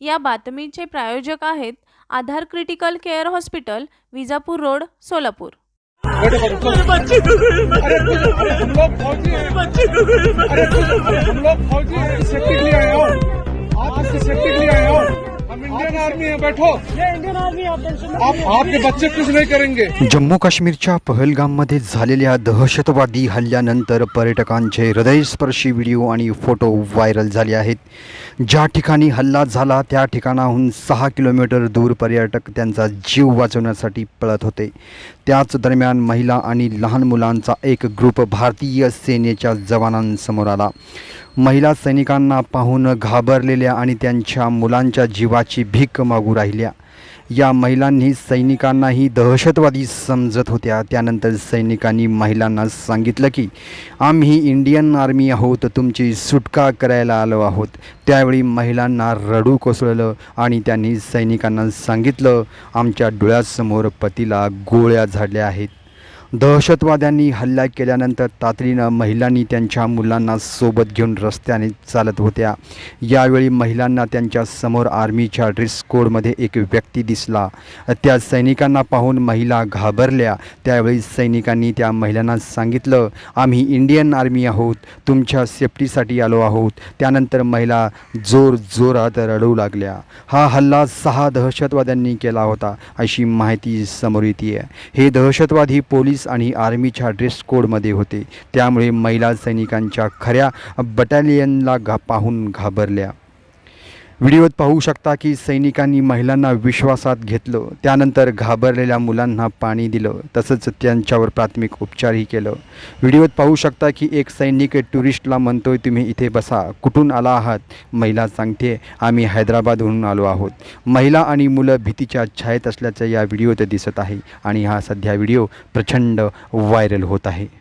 या बातमीचे प्रायोजक आहेत Aadhaar critical care hospital Vijapur road Solapur बच्चे इंडियन आर्मी है बैठो। ये इंडियन आर्मी आप टेंशन मत आप आपके बच्चे कुछ नहीं करेंगे। जम्मू काश्मीरच्या पहलगाममध्ये झालेल्या दहशतवादी हल्ल्यानंतर पर्यटकांचे हृदयस्पर्शी व्हिडिओ आणि फोटो व्हायरल झाले आहेत. ज्या ठिकाणी हल्ला झाला त्या ठिकाणाहून सहा किलोमीटर दूर पर्यटक त्यांचा जीव वाचवण्यासाठी पळत होते. त्याच दरम्यान महिला आणि लहान मुलांचा एक ग्रुप भारतीय सेनेच्या जवानांसमोर आला. महिला सैनिकांना पाहून घाबरलेल्या आणि त्यांच्या मुलांच्या जीवाची भीक मागू राहिल्या. या महिलांनी सैनिकांनाही दहशतवादी समजत होत्या. त्यानंतर सैनिकांनी महिलांना सांगितलं की आम्ही इंडियन आर्मी आहोत तुमची सुटका करायला आलो आहोत. त्यावेळी महिलांना रडू कोसळलं आणि त्यांनी सैनिकांना सांगितलं आमच्या डोळ्यासमोर पतीला गोळ्या झाडल्या आहेत. दहशतवाद्यांनी हल्ला केल्यानंतर तातडीनं महिलांनी त्यांच्या मुलांना सोबत घेऊन रस्त्याने चालत होत्या. यावेळी महिलांना त्यांच्यासमोर आर्मीच्या ड्रेस कोडमध्ये एक व्यक्ती दिसला. त्या सैनिकांना पाहून महिला घाबरल्या. त्यावेळी सैनिकांनी त्या महिलांना सांगितलं आम्ही इंडियन आर्मी आहोत. तुमच्या सेफ्टीसाठी आलो आहोत. त्यानंतर महिला जोर जोरात रडू लागल्या. हा हल्ला सहा दहशतवाद्यांनी केला होता अशी माहिती समोर येते हे दहशतवादी पोलीस पोलीस आणि आर्मीच्या ड्रेस कोडमध्ये होते. त्यामुळे महिला सैनिकांच्या खऱ्या बटालियनला घा पाहून घाबरल्या. व्हिडिओत पाहू शकता की सैनिकांनी महिलांना विश्वासात घेतलं. त्यानंतर घाबरलेल्या मुलांना पाणी दिलं. तसंच त्यांच्यावर प्राथमिक उपचारही केलं. व्हिडिओत पाहू शकता की एक सैनिक टुरिस्टला म्हणतोय तुम्ही इथे बसा. कुठून आला आहात? महिला सांगते आम्ही हैदराबादहून आलो आहोत. महिला आणि मुलं भीतीच्या छायेत असल्याचं या व्हिडिओत दिसत आहे आणि हा सध्या व्हिडिओ प्रचंड व्हायरल होत आहे.